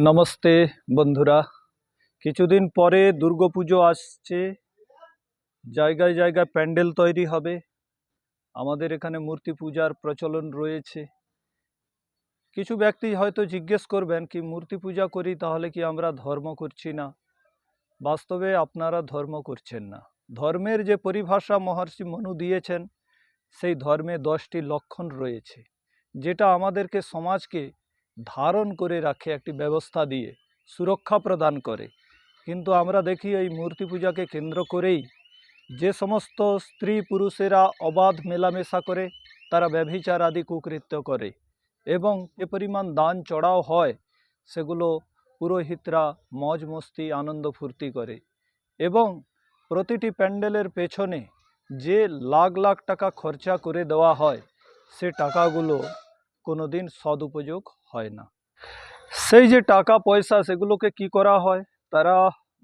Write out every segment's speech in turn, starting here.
নমস্তে বন্ধুরা। কিছুদিন পরে দুর্গাপুজো আসছে। জায়গায় জায়গায় প্যান্ডেল তৈরি হবে। আমাদের এখানে মূর্তি পূজার প্রচলন রয়েছে। কিছু ব্যক্তি হয়তো জিজ্ঞেস করবেন কি, মূর্তি পূজা করি তাহলে কি আমরা ধর্ম করছি না? বাস্তবে আপনারা ধর্ম করছেন না। ধর্মের যে পরিভাষা মহর্ষি মনু দিয়েছেন, সেই ধর্মে দশটি লক্ষণ রয়েছে। যেটা আমাদেরকে সমাজকে ধারণ করে রাখে একটি ব্যবস্থা দিয়ে, সুরক্ষা প্রদান করে। কিন্তু আমরা দেখি এই মূর্তি পূজাকে কেন্দ্র করেই যে সমস্ত স্ত্রী পুরুষেরা অবাধ মেলামেশা করে, তারা ব্যভিচার আদি কুকৃত্য করে এবং যে পরিমাণ দান চড়াও হয়, সেগুলো পুরোহিতরা মজ মস্তি আনন্দ ফুর্তি করে এবং প্রতিটি প্যান্ডেলের পেছনে যে লাখ লাখ টাকা খরচা করে দেওয়া হয়, সে টাকাগুলো কোনো দিন সদুপযোগ হয় না। সেই যে টাকা, পয়সা, সেগুলোকে কি করা হয়? তারা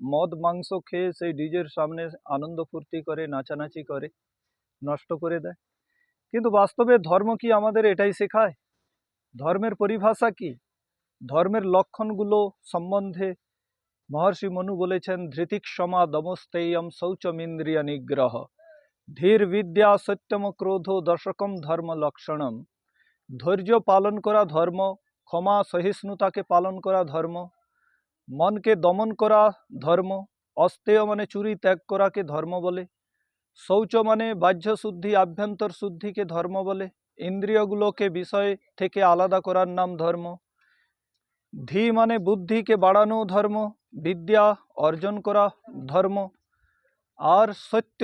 মদ, মাংস খেয়ে সেই ডিজের সামনে আনন্দ ফুর্তি করে, নাচানাচি করে, নষ্ট করে দেয়। কিন্তু বাস্তবে ধর্ম কি আমাদের এটাই শেখায়? ধর্মের পরিভাষা কি? ধর্মের লক্ষণগুলো সম্বন্ধে মহর্ষি মনু বলেছেন ধৃতিক্ষমা দমস্তেয়ম শৌচমিন্দ্রিয় নিগ্রহ। ধীর বিদ্যা সত্যম ক্রোধ দশকম ধর্ম লক্ষণম। ধৈর্য পালন করা ধর্ম, ক্ষমা সহিষ্ণুতাকে পালন করা ধর্ম, মনকে দমন করা ধর্ম, অস্তেয় মানে চুরি ত্যাগ করাকে ধর্ম বলে, শৌচ মানে বাহ্য শুদ্ধি আভ্যন্তর শুদ্ধিকে ধর্ম বলে, ইন্দ্রিয়গুলোকে বিষয় থেকে আলাদা করার নাম ধর্ম, ধী মানে বুদ্ধিকে বাড়ানো ধর্ম, বিদ্যা অর্জন করা ধর্ম, আর সত্য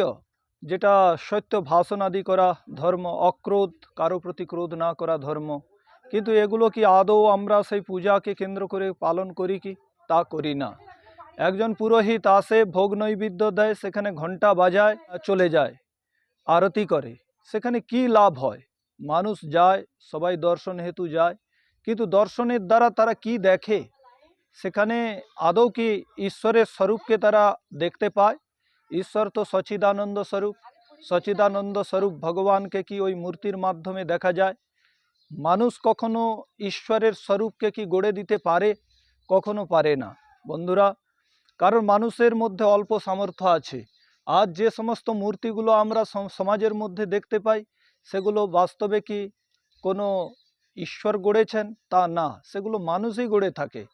যেটা সত্য ভাষণ আদি করা ধর্ম, অক্রোধ, কারও প্রতি ক্রোধ না করা ধর্ম। কিন্তু এগুলো কি আদৌ আমরা সেই পূজাকে কেন্দ্র করে পালন করি কি? তা করি না। একজন পুরোহিত আসে, ভোগ নৈবেদ্য দেয়, সেখানে ঘণ্টা বাজায়, চলে যায়, আরতি করে। সেখানে কি লাভ হয়? মানুষ যায়, সবাই দর্শন হেতু যায়, কিন্তু দর্শনের দ্বারা তারা কি দেখে? সেখানে আদৌ কি ঈশ্বরের স্বরূপকে তারা দেখতে পায়? ঈশ্বর তো সচিদানন্দ স্বরূপ। সচিদানন্দ স্বরূপ ভগবানকে কি ওই মূর্তির মাধ্যমে দেখা যায়? মানুষ কখনো ঈশ্বরের স্বরূপকে কি গড়ে দিতে পারে? কখনো পারে না। বন্ধুরা, কারণ মানুষের মধ্যে অল্প সামর্থ্য আছে। আজ যে সমস্ত মূর্তিগুলো আমরা সম- সমাজের মধ্যে দেখতে পাই, সেগুলো বাস্তবে কি কোনো ঈশ্বর গড়েছেন? তা না। সেগুলো মানুষই গড়ে থাকে।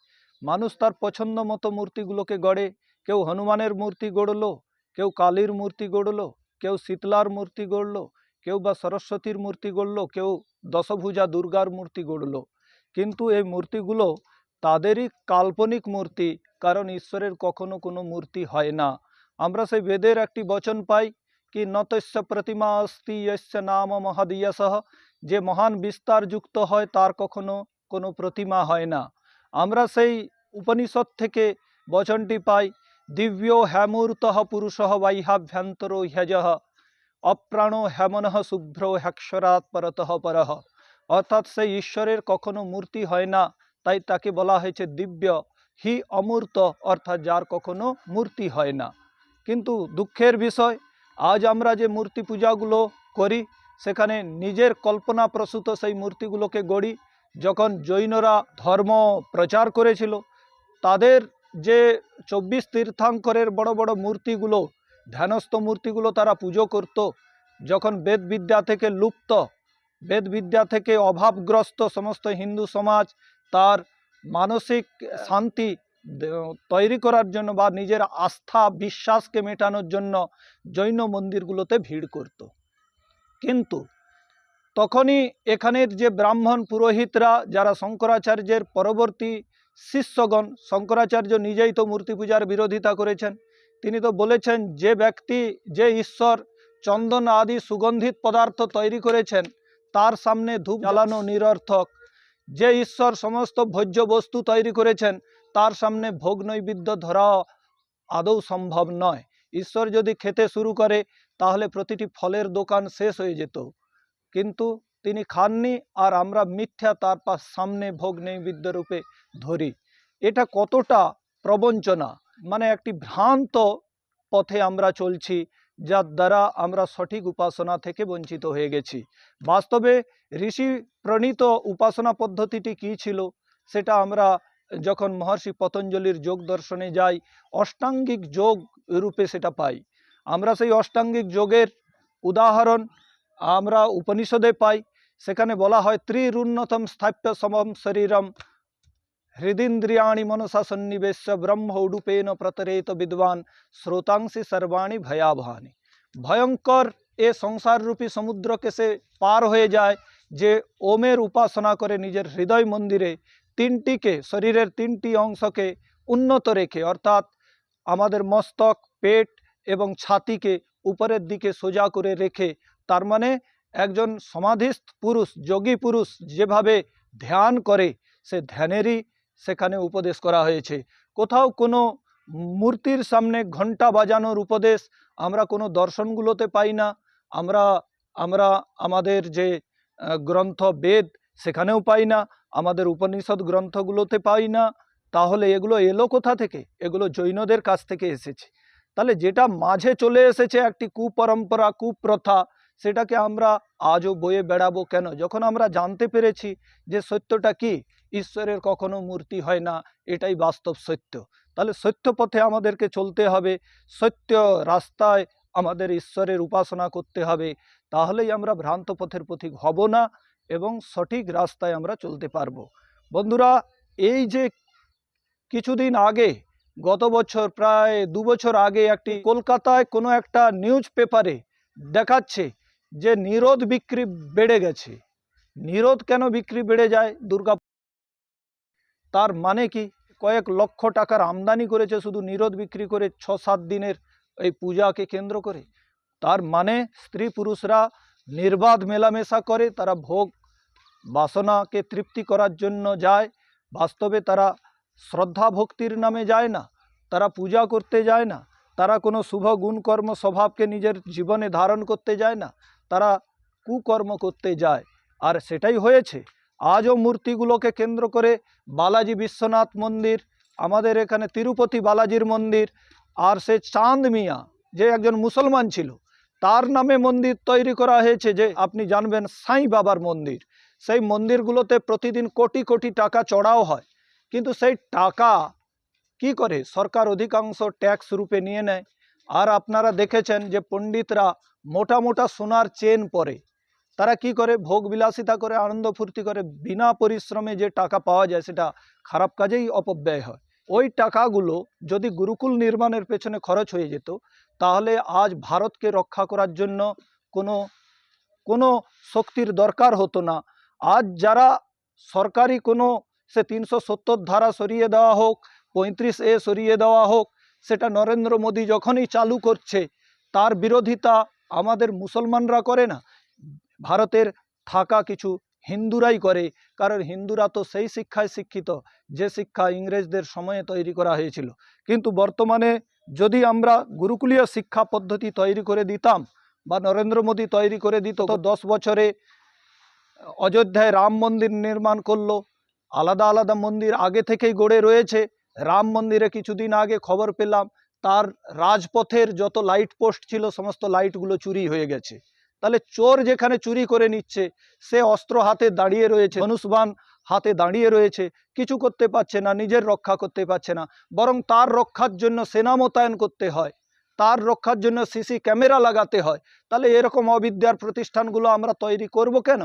মানুষ তার পছন্দ মতো মূর্তিগুলোকে গড়ে। কেউ হনুমানের মূর্তি গড়লো কেউ কালীর মূর্তি গড়লো, কেউ শীতলার মূর্তি গড়লো, কেউ বা সরস্বতীর মূর্তি গড়লো, কেউ দশভুজা দুর্গার মূর্তি গড়লো। কিন্তু এই মূর্তিগুলো তাদেরই কাল্পনিক মূর্তি, কারণ ঈশ্বরের কখনো কোনো মূর্তি হয় না। আমরা সেই বেদের একটি বচন পাই কি, নতস্য প্রতিমা অস্তি যস্য নাম মহাদিয়সহ যে মহান বিস্তার যুক্ত হয় তার কখনো কোনো প্রতিমা হয় না। আমরা সেই উপনিষদ থেকে বচনটি পাই দিব্য হ্যামূর্ত পুরুষ বাইহাভ্যন্তর হ্যজ অপ্রাণ হেমনঃ শুভ্র হ্যাক্ষরাৎ পরতঃ পরহ অর্থাৎ সেই ঈশ্বরের কখনো মূর্তি হয় না, তাই তাকে বলা হয়েছে দিব্য। হি অমূর্ত, অর্থাৎ যার কখনো মূর্তি হয় না। কিন্তু দুঃখের বিষয়, আজ আমরা যে মূর্তি পূজাগুলো করি, সেখানে নিজের কল্পনা প্রসূত সেই মূর্তিগুলোকে গড়ি, যখন জৈনরা ধর্ম প্রচার করেছিল, তাদের যে চব্বিশ তীর্থাঙ্করের বড় বড় মূর্তিগুলো, ধ্যানস্থ মূর্তিগুলো তারা পুজো করত, যখন বেদবিদ্যা থেকে লুপ্ত, বেদবিদ্যা থেকে অভাবগ্রস্ত সমস্ত হিন্দু সমাজ তার মানসিক শান্তি তৈরি করার জন্য বা নিজের আস্থা, বিশ্বাসকে মেটানোর জন্য জৈন মন্দিরগুলোতে ভিড় করত। কিন্তু তখনই এখানের যে ব্রাহ্মণ পুরোহিতরা, যারা শঙ্করাচার্যের পরবর্তী শিষ্যগণ শঙ্করাচার্য নিজেই তো মূর্তি পূজার বিরোধিতা করেছেন। তিনি তো বলেছেন, যে ব্যক্তি, যে ঈশ্বর চন্দন আদি সুগন্ধিত পদার্থ তৈরি করেছেন, তার সামনে ধূপ জ্বালানো নিরর্থক। যে ঈশ্বর সমস্ত ভোজ্য বস্তু তৈরি করেছেন, তার সামনে ভোগ নৈবেদ্য ধরা আদৌ সম্ভব নয়। ঈশ্বর যদি খেতে শুরু করে, তাহলে প্রতিটি ফলের দোকান শেষ হয়ে যেত। কিন্তু তিনি খাননি আর আমরা মিথ্যা তার পাশ সামনে ভোগ নৈবেদ্য রূপে ধরি। এটা কতটা প্রবঞ্চনা? মানে একটি ভ্রান্ত পথে আমরা চলছি, যার দ্বারা আমরা সঠিক উপাসনা থেকে বঞ্চিত হয়ে গেছি। বাস্তবে ঋষি প্রণীত উপাসনা পদ্ধতিটি কী ছিল? সেটা আমরা যখন মহর্ষি পতঞ্জলির যোগ দর্শনে যাই, অষ্টাঙ্গিক যোগ রূপে সেটা পাই। আমরা সেই অষ্টাঙ্গিক যোগের উদাহরণ আমরা উপনিষদে পাই। সেখানে বলা হয়, ত্রিরুন্নতম স্থাপ্য সমম শরীরম হৃদিন্দ্রিয়াণি মনসা সন্নিবেশ ব্রহ্ম উডুপেন প্রতরেত বিদ্বান শ্রোতাংশী সর্বাণী ভয়াবহানি। ভয়ঙ্কর এ সংসাররূপী সমুদ্রকে সে পার হয়ে যায় যে ওমের উপাসনা করে নিজের হৃদয় মন্দিরে তিনটিকে, শরীরের তিনটি অংশকে উন্নত রেখে, অর্থাৎ আমাদের মস্তক, পেট এবং ছাতিকে উপরের দিকে সোজা করে রেখে, তার মানে একজন সমাধিস্থ পুরুষ, যোগী পুরুষ যেভাবে ধ্যান করে, সে ধ্যানেরই সেখানে উপদেশ করা হয়েছে। কোথাও কোনো মূর্তির সামনে ঘণ্টা বাজানোর উপদেশ আমরা কোনো দর্শনগুলোতে পাই না। আমরা আমরা আমাদের যে গ্রন্থ বেদ সেখানেও পাই না। আমাদের উপনিষদ গ্রন্থগুলোতে পাই না। তাহলে এগুলো এলো কোথা থেকে? এগুলো জৈনদের কাছ থেকে এসেছে। তাহলে যেটা মাঝে চলে এসেছে একটি কুপরম্পরা, কুপ্রথা সেটাকে আমরা আজও বয়ে বেড়াবো কেন? যখন আমরা জানতে পেরেছি যে সত্যটা কি, ঈশ্বরের কখনো মূর্তি হয় না, এটাই বাস্তব সত্য। তাহলে সত্য পথে আমাদেরকে চলতে হবে, সত্য রাস্তায় আমাদের ঈশ্বরের উপাসনা করতে হবে, তাহলেই আমরা ভ্রান্ত পথের পথিক হব না এবং সঠিক রাস্তায় আমরা চলতে পারব। বন্ধুরা, এই যে কিছুদিন আগে, গত বছর, প্রায় দু বছর আগে একটি কলকাতায় কোনো একটা নিউজ পেপারে দেখাচ্ছে যে নিরোধ বিক্রি বেড়ে গেছে। নিরোধ কেন বিক্রি বেড়ে যায়? দুর্গা তার মানে কি? কয়েক লক্ষ টাকার আমদানি করেছে শুধু নিরোধ বিক্রি করে ছ সাত দিনের এই পূজাকে কেন্দ্র করে। তার মানে স্ত্রী পুরুষরা নির্বাধ মেলামেশা করে, তারা ভোগ বাসনাকে তৃপ্তি করার জন্য যায়। বাস্তবে তারা শ্রদ্ধা ভক্তির নামে যায় না, তারা পূজা করতে যায় না, তারা কোনো শুভ গুণকর্ম স্বভাবকে নিজের জীবনে ধারণ করতে যায় না। তারা কুকর্ম করতে যায়। আর সেটাই হয়েছে। আজও মূর্তিগুলোকে কেন্দ্র করে বালাজি বিশ্বনাথ মন্দির, আমাদের এখানে তিরুপতি বালাজির মন্দির, আর সে চাঁদ মিয়া, যে একজন মুসলমান ছিল, তার নামে মন্দির তৈরি করা হয়েছে যে আপনি জানবেন সাই বাবার মন্দির। সেই মন্দিরগুলোতে প্রতিদিন কোটি কোটি টাকা চড়াও হয়। কিন্তু সেই টাকা কি করে? সরকার অধিকাংশ ট্যাক্স রূপে নিয়ে নেয়। আর আপনারা দেখেছেন যে পণ্ডিতরা মোটা মোটা সোনার চেন পরে। তারা কি করে? ভোগ বিলাসিতা করে, আনন্দ ফুর্তি করে, বিনা পরিশ্রমে যে টাকা পাওয়া যায় সেটা খারাপ কাজেই অপব্যয় হয়। ওই টাকাগুলো যদি গুরুকুল নির্মাণের পেছনে খরচ হয়ে যেত, তাহলে আজ ভারতকে রক্ষা করার জন্য কোনো কোনো শক্তির দরকার হতো না। আজ যারা সরকারি কোনো, সে তিনশো সত্তর ধারা সরিয়ে দেওয়া হোক, পঁয়ত্রিশ এ সরিয়ে দেওয়া হোক সেটা নরেন্দ্র মোদী যখনই চালু করছে, তার বিরোধিতা আমাদের মুসলমানরা করে না। ভারতের থাকা কিছু হিন্দুরাই করে, কারণ হিন্দুরা তো সেই শিক্ষায় শিক্ষিত, যে শিক্ষা ইংরেজদের সময়ে তৈরি করা হয়েছিল। কিন্তু বর্তমানে যদি আমরা গুরুকুলীয় শিক্ষা পদ্ধতি তৈরি করে দিতাম বা নরেন্দ্র মোদী তৈরি করে দিত দশ বছরে অযোধ্যায় রাম মন্দির নির্মাণ করল, আলাদা আলাদা মন্দির আগে থেকেই গড়ে রয়েছে রাম মন্দিরে কিছুদিন আগে খবর পেলাম, তার রাজপথের যত লাইট পোস্ট ছিল, সমস্ত লাইটগুলো চুরি হয়ে গেছে। তাহলে চোর যেখানে চুরি করে নিচ্ছে, সে অস্ত্র হাতে দাঁড়িয়ে রয়েছে ধনুষ্বান হাতে দাঁড়িয়ে রয়েছে, কিছু করতে পারছে না, নিজের রক্ষা করতে পারছে না, বরং তার রক্ষার জন্য সেনা মোতায়েন করতে হয়, তার রক্ষার জন্য সিসি ক্যামেরা লাগাতে হয়। তাহলে এরকম অবিদ্যার প্রতিষ্ঠানগুলো আমরা তৈরি করব কেন?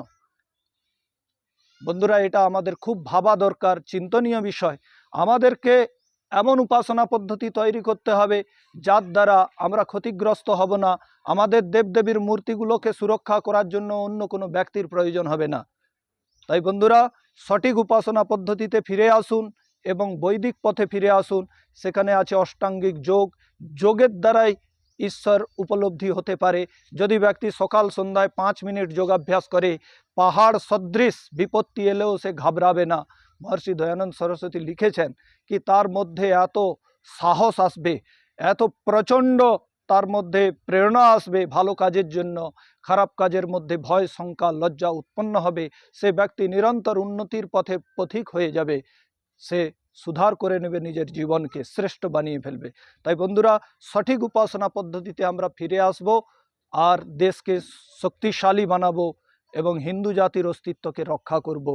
বন্ধুরা, এটা আমাদের খুব ভাবা দরকার, চিন্তনীয় বিষয়। আমাদেরকে এমন উপাসনা পদ্ধতি তৈরি করতে হবে যার দ্বারা আমরা ক্ষতিগ্রস্ত হব না। আমাদের দেবদেবীর মূর্তিগুলোকে সুরক্ষা করার জন্য অন্য কোনো ব্যক্তির প্রয়োজন হবে না। তাই বন্ধুরা, সঠিক উপাসনা পদ্ধতিতে ফিরে আসুন এবং বৈদিক পথে ফিরে আসুন। সেখানে আছে অষ্টাঙ্গিক যোগ। যোগের দ্বারাই ঈশ্বর উপলব্ধি হতে পারে। যদি ব্যক্তি সকাল সন্ধ্যায় পাঁচ মিনিট যোগাভ্যাস করে, পাহাড় সদৃশ বিপত্তি এলেও সে ঘাবড়াবে না। মহর্ষি দয়ানন্দ সরস্বতী লিখেছেন কি তার মধ্যে এত সাহস আসবে, এত প্রচণ্ড তার মধ্যে প্রেরণা আসবে ভালো কাজের জন্য, খারাপ কাজের মধ্যে ভয়, শঙ্কা, লজ্জা উৎপন্ন হবে, সে ব্যক্তি নিরন্তর উন্নতির পথে পথিক হয়ে যাবে, সে সুধার করে নেবে নিজের জীবনকে, শ্রেষ্ঠ বানিয়ে ফেলবে। তাই বন্ধুরা, সঠিক উপাসনা পদ্ধতিতে আমরা ফিরে আসব আর দেশকে শক্তিশালী বানাবো এবং হিন্দু জাতির অস্তিত্বকে রক্ষা করব।